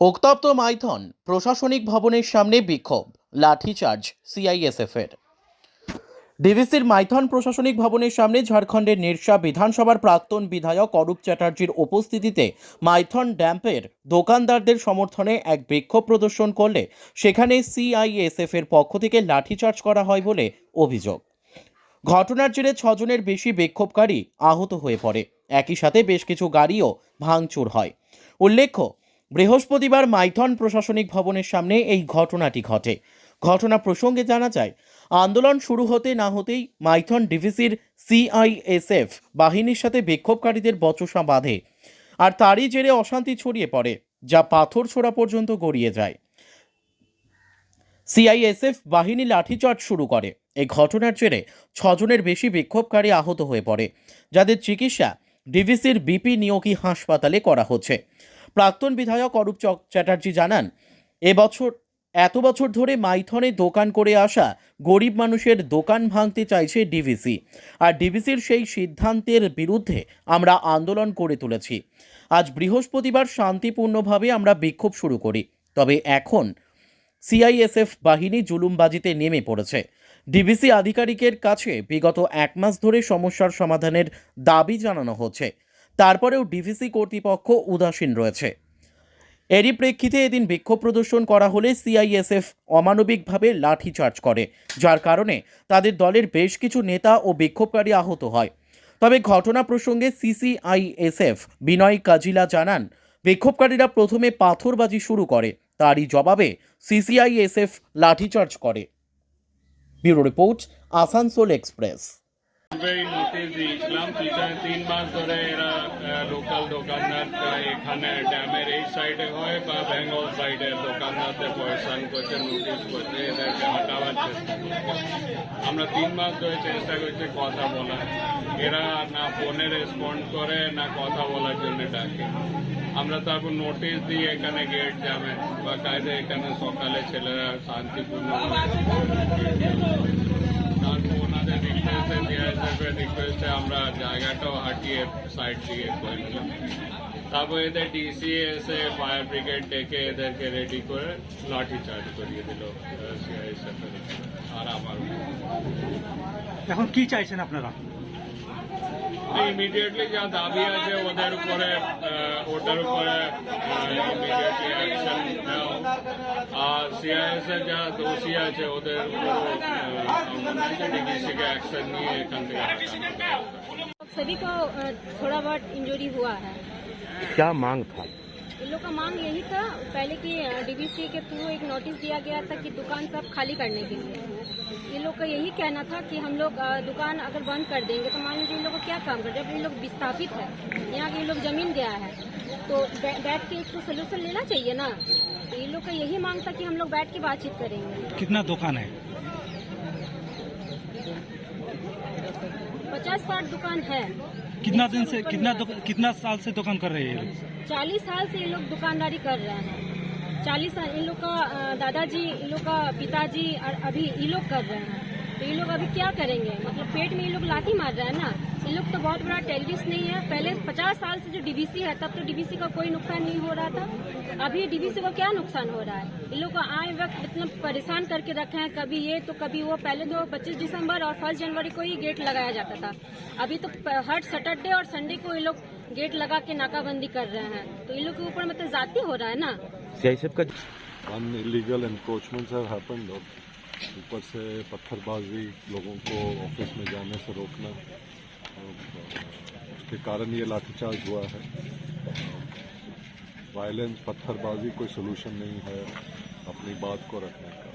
উত্তপ্ত মাইথন প্রশাসনিক ভবনের সামনে বিক্ষোভ, লাঠিচার্জ সিআইএসএফ এর ডিভিসির মাইথন প্রশাসনিক ভবনের সামনে ঝাড়খণ্ডের নির্সা বিধানসভার প্রাক্তন বিধায়ক অরূপ চ্যাটার্জির উপস্থিতিতে মাইথন ড্যাম্পের দোকানদারদের সমর্থনে এক বিক্ষোভ প্রদর্শন করলে সেখানে সিআইএসএফ এর পক্ষ থেকে লাঠিচার্জ করা হয় বলে অভিযোগ। ঘটনার জেরে ছজনের বেশি বিক্ষোভকারী আহত হয়ে পড়ে। একই সাথে বেশ কিছু গাড়িও ভাঙচুর হয়। উল্লেখ্য বৃহস্পতিবার মাইথন প্রশাসনিক ভবনের সামনে এই ঘটনাটি ঘটে। ঘটনা প্রসঙ্গে জানা যায়, আন্দোলন শুরু হতে না হতেই মাইথন ডিভিসির সিআইএসএফ বাহিনীর সাথে বিক্ষোভকারীদের বচসা বাঁধে আর তারই জেরে অশান্তি ছড়িয়ে পড়ে, যা পাথর ছোড়া পর্যন্ত গড়িয়ে যায়। সিআইএসএফ বাহিনী লাঠিচার্জ শুরু করে। এই ঘটনার জেরে ছজনের বেশি বিক্ষোভকারী আহত হয়ে পড়ে, যাদের চিকিৎসা ডিভিসির বিপি নিয়োগী হাসপাতালে করা হচ্ছে। প্রাক্তন বিধায়ক অরূপ চক- চ্যাটার্জি জানান, এবছর, এত বছর ধরে মাইথনে দোকান করে আসা গরিব মানুষের দোকান ভাঙতে চাইছে ডিভিসি। আর ডিভিসির সেই সিদ্ধান্তের বিরুদ্ধে আমরা আন্দোলন করে তুলেছি। আজ বৃহস্পতিবার শান্তিপূর্ণভাবে আমরা বিক্ষোভ শুরু করি। তবে এখন সিআইএসএফ বাহিনী জুলুমবাজিতে নেমে পড়েছে। ডিভিসি আধিকারিকের কাছে বিগত এক মাস ধরে সমস্যার সমাধানের দাবি জানানো হচ্ছে। তারপরেও ডিভিসি কর্তৃপক্ষ উদাসীন রয়েছে। এরই প্রেক্ষিতে এদিন বিক্ষোভ প্রদর্শন করা হলে সিআইএসএফ অমানবিকভাবে লাঠিচার্জ করে, যার কারণে তাদের দলের বেশ কিছু নেতা ও বিক্ষোভকারী আহত হয়। তবে ঘটনা প্রসঙ্গে সিসিআইএসএফ বিনয় কাজিলা জানান, বিক্ষোভকারীরা প্রথমে পাথরবাজি শুরু করে, তারই জবাবে সিসিআইএসএফ লাঠিচার্জ করে। Bureau report, Asansol express. আমরাই নোটিশ দিয়েছিলাম পিছনে তিন মাস ধরে এরা লোকাল দোকানদার এখানে ড্যামের এই সাইডে হয় বা বেঙ্গল সাইডে দোকানদারদের পয়সান করছে নোটিশ করছে এদেরকে হটাবার আমরা তিন মাস ধরে চেষ্টা করছি কথা বলার এরা না ফোনে রেসপন্ড করে না কথা বলার জন্য ডাকে আমরা তারপর নোটিশ দিই এখানে গেট জ্যামে বা কায়দে এখানে সকালে ছেলেরা শান্তিপূর্ণ সিআইএসএফ এর রিকোয়েস্টে আমরা জায়গাটাও হাঁটিয়ে সাইড দিয়ে করে নিলাম তারপর এদের ডিসি এসে ফায়ার ব্রিগেড ডেকে এদেরকে রেডি করে লাঠি চার্জ করিয়ে দিল সিআইএসএফ এর আর আমার এখন কি চাইছেন আপনারা ইমিডিয়েটলি যা দাবি আছে ওদের উপরে আহ, ওটার উপরে ইমিডিয়েটলি सभी को थोड़ा बहुत इंजरी हुआ है। क्या मांग था? इन लोग का मांग यही था पहले की डीबीसी के थ्रू एक नोटिस दिया गया था कि दुकान सब खाली करने के लिए। इन लोग का यही कहना था कि हम लोग दुकान अगर बंद कर देंगे तो मान लीजिए इन लोग को क्या काम कर जब इन लोग विस्थापित है यहाँ के इन लोग ज़मीन गया है तो बैठ के इसको सोल्यूशन लेना चाहिए ना? तो ये लोग का यही मांग था कि हम लोग बैठ के बातचीत करेंगे। कितना दुकान है? पचास साठ दुकान है। कितना दिन से कितना कितना साल से दुकान कर रहे हैं ये चालीस साल से ये लोग दुकानदारी कर रहे हैं। चालीस साल इन लोग का दादाजी इन लोग का पिताजी और अभी ये लोग कर रहे हैं। तो ये लोग अभी क्या करेंगे? मतलब पेट में ये लोग लाठी मार रहे हैं ना? ये लोग तो बहुत बड़ा टेररिस्ट नहीं है। पहले पचास साल से जो डीबीसी है तब तो डीबीसी का कोई नुकसान नहीं हो रहा था। अभी डीबीसी को क्या नुकसान हो रहा है? इन लोग को आए वक्त इतना परेशान करके रखे हैं कभी ये तो कभी वो। पहले तो 25 दिसंबर और फ़र्स्ट जनवरी को ही गेट लगाया जाता था। अभी तो हर सैटरडे और संडे को ये लोग गेट लगा के नाकाबंदी कर रहे हैं। तो इन लोग के ऊपर मतलब जाती हो रहा है ना? का ऊपर से पत्थरबाजी, लोगों को ऑफ़िस में जाने से रोकना उसके कारण ये लाठीचार्ज हुआ है। वायलेंस पत्थरबाजी कोई सोल्यूशन नहीं है अपनी बात को रखने का।